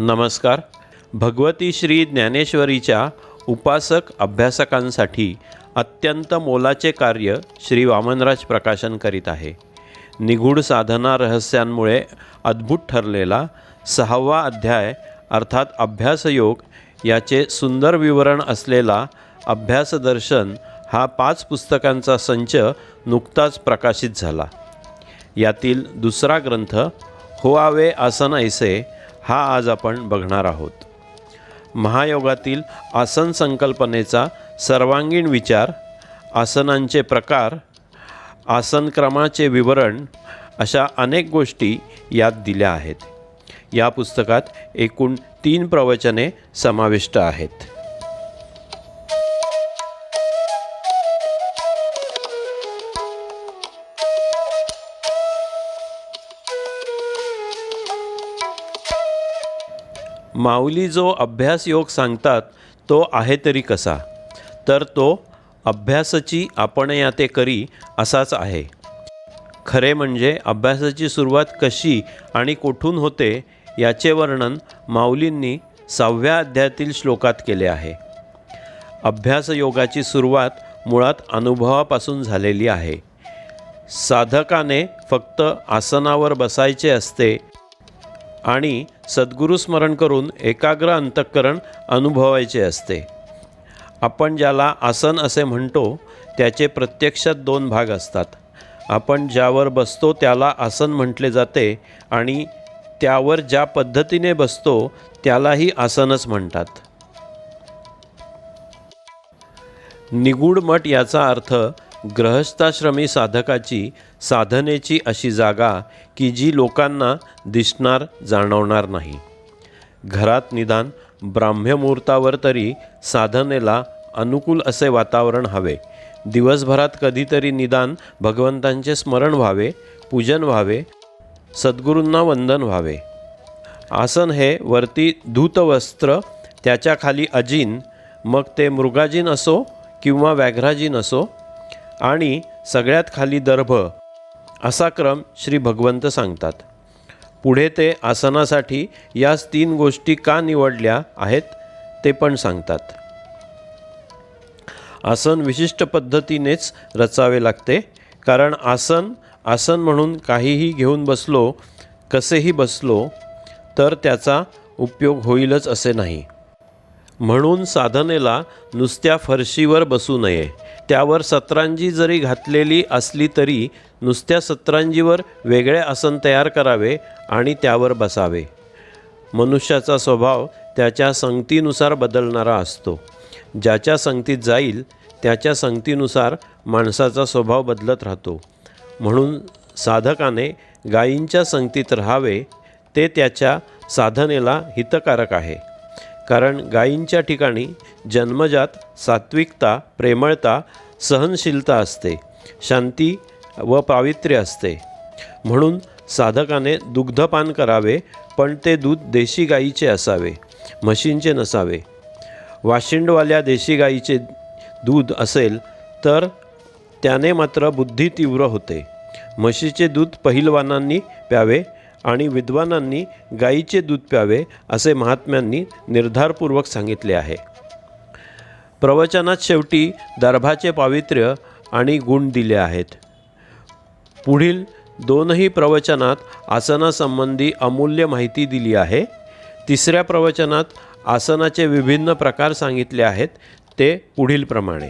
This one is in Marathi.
नमस्कार. भगवती श्री ज्ञानेश्वरीच्या उपासक अभ्यासकांसाठी अत्यंत मोलाचे कार्य श्री वामनराज प्रकाशन करीत आहे. निगूढ साधना रहस्यांमुळे अद्भुत ठरलेला सहावा अध्याय अर्थात अभ्यासयोग याचे सुंदर विवरण असलेला अभ्यासदर्शन हा पाच पुस्तकांचा संच नुकताच प्रकाशित झाला. यातील दुसरा ग्रंथ होआवे आसन ऐसे हा आज आपण बघणार आहोत. महायोगातील आसन संकल्पनेचा सर्वांगीण विचार आसनांचे प्रकार आसनक्रमाचे विवरण अशा अनेक गोष्टी यात दिल्या आहेत. या पुस्तकात एकूण तीन प्रवचने समाविष्ट आहेत. माऊली जो अभ्यास योग सांगतात तो आहे तरी कसा? तर तो अभ्यासाची आपण या ते करी असाच आहे. खरे म्हणजे अभ्यासाची सुरुवात कशी आणि कोठून होते याचे वर्णन माऊलींनी सहाव्या अध्यायातील श्लोकात केले आहे. अभ्यासयोगाची सुरुवात मुळात अनुभवापासून झालेली आहे. साधकाने फक्त आसनावर बसायचे असते आणि सद्गुरुस्मरण करून एकाग्र अंतःकरण अनुभवायचे असते. आपण ज्याला आसन असे म्हणतो त्याचे प्रत्यक्षात दोन भाग असतात. आपण ज्यावर बसतो त्याला आसन म्हटले जाते आणि त्यावर ज्या पद्धतीने बसतो त्यालाही आसनच म्हणतात. निगूढ मठ याचा अर्थ ग्रहस्थाश्रमी साधकाची साधनेची अशी जागा की जी लोकांना दिसणार जाणवणार नाही. घरात निदान ब्राह्म्यमुहूर्तावर तरी साधनेला अनुकूल असे वातावरण हवे. दिवसभरात कधीतरी निदान भगवंतांचे स्मरण व्हावे पूजन व्हावे सद्गुरूंना वंदन व्हावे. आसन हे वरती धूतवस्त्र त्याच्याखाली अजीन अजिन मग ते मृगाजीन असो किंवा व्याघ्राजीन असो आणि सगळ्यात खाली दर्भ असा क्रम श्री भगवंत सांगतात. पुढे ते आसनासाठी याच तीन गोष्टी का निवडल्या आहेत ते पण सांगतात. आसन विशिष्ट पद्धतीनेच रचावे लागते कारण आसन आसन म्हणून काहीही घेऊन बसलो कसेही बसलो तर त्याचा उपयोग होईलच असे नाही. म्हणून साधनेला नुसत्या फरशीवर बसू नये. त्यावर सतरांजी जरी घातलेली असली तरी नुसत्या सतरांजीवर वेगळे आसन तयार करावे आणि त्यावर बसावे. मनुष्याचा स्वभाव त्याच्या संगतीनुसार बदलणारा असतो. ज्याच्या संगतीत जाईल त्याच्या संगतीनुसार माणसाचा स्वभाव बदलत राहतो. म्हणून साधकाने गायींच्या संगतीत राहावे ते त्याच्या साधनेला हितकारक आहे. कारण गायींच्या ठिकाणी जन्मजात सात्विकता प्रेमळता सहनशीलता असते शांती व पावित्र्य असते. म्हणून साधकाने दुग्धपान करावे पण ते दूध देशी गाईचे असावे म्हशींचे नसावे. वाशिंडवाल्या देशी गाईचे दूध असेल तर त्याने मात्र बुद्धी तीव्र होते. म्हशीचे दूध पहिलवानांनी प्यावे आणि विद्वानांनी गाईचे दूध प्यावे असे महात्म्यांनी निर्धारपूर्वक सांगितले आहे. प्रवचनात शेवटी दर्भाचे पावित्र्य आणि गुण दिले आहेत. पुढील दोनही प्रवचनात आसनासंबंधी अमूल्य माहिती दिली आहे. तिसऱ्या प्रवचनात आसनाचे विभिन्न प्रकार सांगितले आहेत. ते पुढीलप्रमाणे